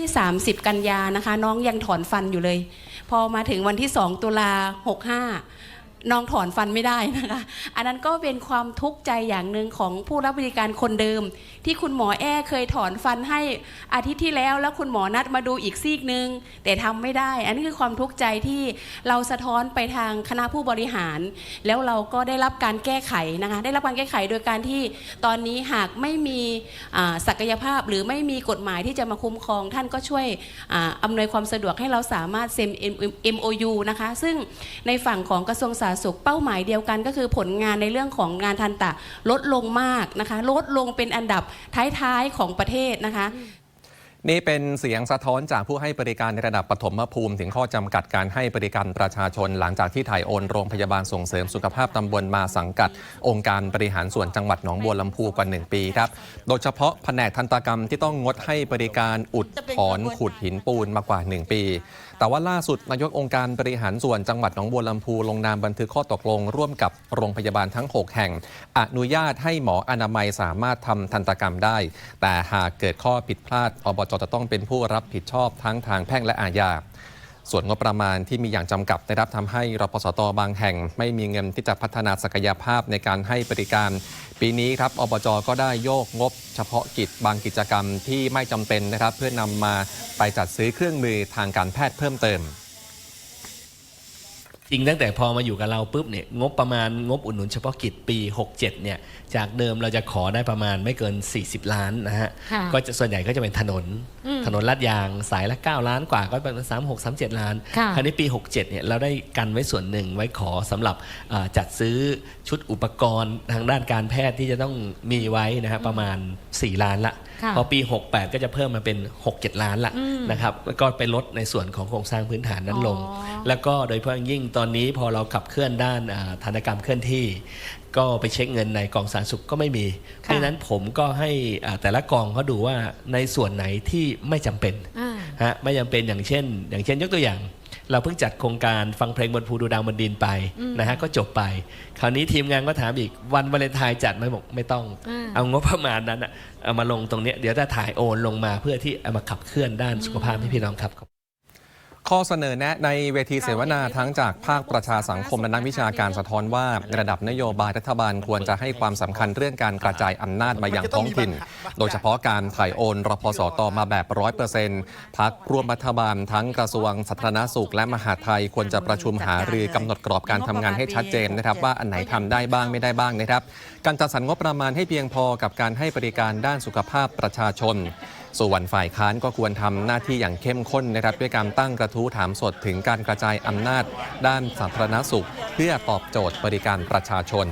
ที่ 30 กันยานะคะ น้องยังถอนฟันอยู่เลย พอมาถึงวันที่ 2 ตุลา65 น้องถอนฟันไม่ได้นะคะ อันนั้นก็เป็นความทุกข์ใจอย่างหนึ่งของผู้รับบริการคนเดิม ที่คุณหมอแอ้เคยถอนฟันให้อาทิตย์ที่แล้ว แล้วคุณหมอนัดมาดูอีกซีกหนึ่งแต่ทำไม่ได้ อันนี้คือความทุกข์ใจที่เราสะท้อนไปทางคณะผู้บริหาร แล้วเราก็ได้รับการแก้ไขนะคะ ได้รับการแก้ไขโดยการที่ตอนนี้หากไม่มีศักยภาพหรือไม่มีกฎหมายที่จะมาคุ้มครอง ท่านก็ช่วยออำนวยความสะดวกให้เราสามารถเซ็น MOU นะคะ ซึ่งในฝั่งของกระทรวงสาาสุขเป้าหมายเดียวกัน ก็คือผลงานในเรื่องของงานทันตะลดลงมากนะคะลดลงเป็นอันดับท้ายๆของประเทศนะคะ นี่เป็นเสียงสะท้อนจากผู้ให้บริการในระดับปฐมภูมิ ถึงข้อจำกัดการให้บริการประชาชน หลังจากที่ถ่ายโอนโรงพยาบาลส่งเสริมสุขภาพตำบลมาสังกัด องค์การบริหารส่วนจังหวัดหนองบัวลำพูกว่า 1 ปีครับ โดยเฉพาะแผนกทันตกรรมที่ต้องงดให้บริการอุดถอนขุดหินปูนมากว่า 1 ปี แต่ว่าล่าสุดนายกองค์การบริหารส่วนจังหวัดหนองบัวลำพูลงนามบันทึกข้อตกลง ร่วมกับโรงพยาบาลทั้ง 6 แห่ง อนุญาตให้หมออนามัยสามารถทำทันตกรรมได้ แต่หากเกิดข้อผิดพลาดอบจจะต้องเป็นผู้รับผิดชอบทั้งทางแพ่งและอาญา ส่วนงบประมาณที่มีอย่างจำกัดนะครับทำให้รพสตบางแห่ง ไม่มีเงินที่จะพัฒนาศักยภาพในการให้บริการ ปีนี้ครับอบจก็ได้โยกงบ เฉพาะกิจบางกิจกรรมที่ไม่จำเป็นนะครับ เพื่อนำมาไปจัดซื้อเครื่องมือทางการแพทย์เพิ่มเติม จริงตั้งแต่พอมาอยู่กับเราปุ๊บเนี่ยงบประมาณงบอุดหนุนเฉพาะกิจปี 67เนี่ยจากเดิมเราจะขอได้ประมาณไม่เกิน 40 ล้านนะฮะค่ะก็จะส่วนใหญ่ก็จะเป็นถนน อืมถนนลาดยางสายละ 9 ล้านกว่าก็เป็น3 6 3 7 ล้านค่ะคราวนี้ปี 67เนี่ยเราได้กันไว้ส่วนหนึ่งไว้ขอสำหรับอ่าจัดซื้อชุดอุปกรณ์ทางด้านการแพทย์ที่จะต้องมีไว้นะฮะประมาณ 4 ล้านละค่ะพอปี 68 ก็จะเพิ่มมาเป็น 6-7 ล้านละอืมนะครับแล้วก็ไปลดในส่วนของโครงสร้างพื้นฐานนั้นลง อ๋อ แล้วก็โดยเฉพาะอย่างยิ่งตอนนี้พอเราขับเคลื่อนด้านอ่าธนกรรมเคลื่อนที่ ก็ไปเช็คเงินในกองสาธารณสุขก็ไม่มี เพราะฉะนั้นผมก็ให้อ่าแต่ละกองเขาดูว่าในส่วนไหนที่ไม่จำเป็นอ่าฮะไม่จำเป็นอย่างเช่น อย่างเช่นยกตัวอย่างเราเพิ่งจัดโครงการฟังเพลงบนภูดูดาวบนดินไปนะฮะก็จบไป คราวนี้ทีมงานก็ถามอีกวันวาเลนไทน์จัดไหมบอกไม่ต้องอ่าเอางบประมาณนั้นอะเอามาลงตรงเนี้ยเดี๋ยวจะถ่ายโอนลงมาเพื่อที่เอามาขับเคลื่อนด้านสุขภาพให้พี่น้องครับ ข้อเสนอแนะในเวทีเสวนาทั้งจากภาคประชาสังคมและนักวิชาการสะท้อนว่า ระดับนโยบายรัฐบาลควรจะให้ความสำคัญเรื่องการกระจายอำนาจมายังท้องถิ่น โดยเฉพาะการถ่ายโอนรพสตมาแบบร้อยเปอร์เซ็นต์พักร่วมรัฐบาลทั้งกระทรวงสาธารณสุขและมหาดไทยควรจะประชุมหารือกำหนดกรอบการทำงานให้ชัดเจนนะครับว่าอันไหนทำได้บ้างไม่ได้บ้างนะครับ การจัดสรรงบประมาณให้เพียงพอกับการให้บริการด้านสุขภาพประชาชน ส่วนฝ่ายค้านก็ควรทำหน้าที่อย่างเข้มข้นนะครับด้วยการตั้งกระทู้ถามสดถึงการกระจายอำนาจ ด้านสาธารณสุข เพื่อตอบโจทย์บริการประชาชน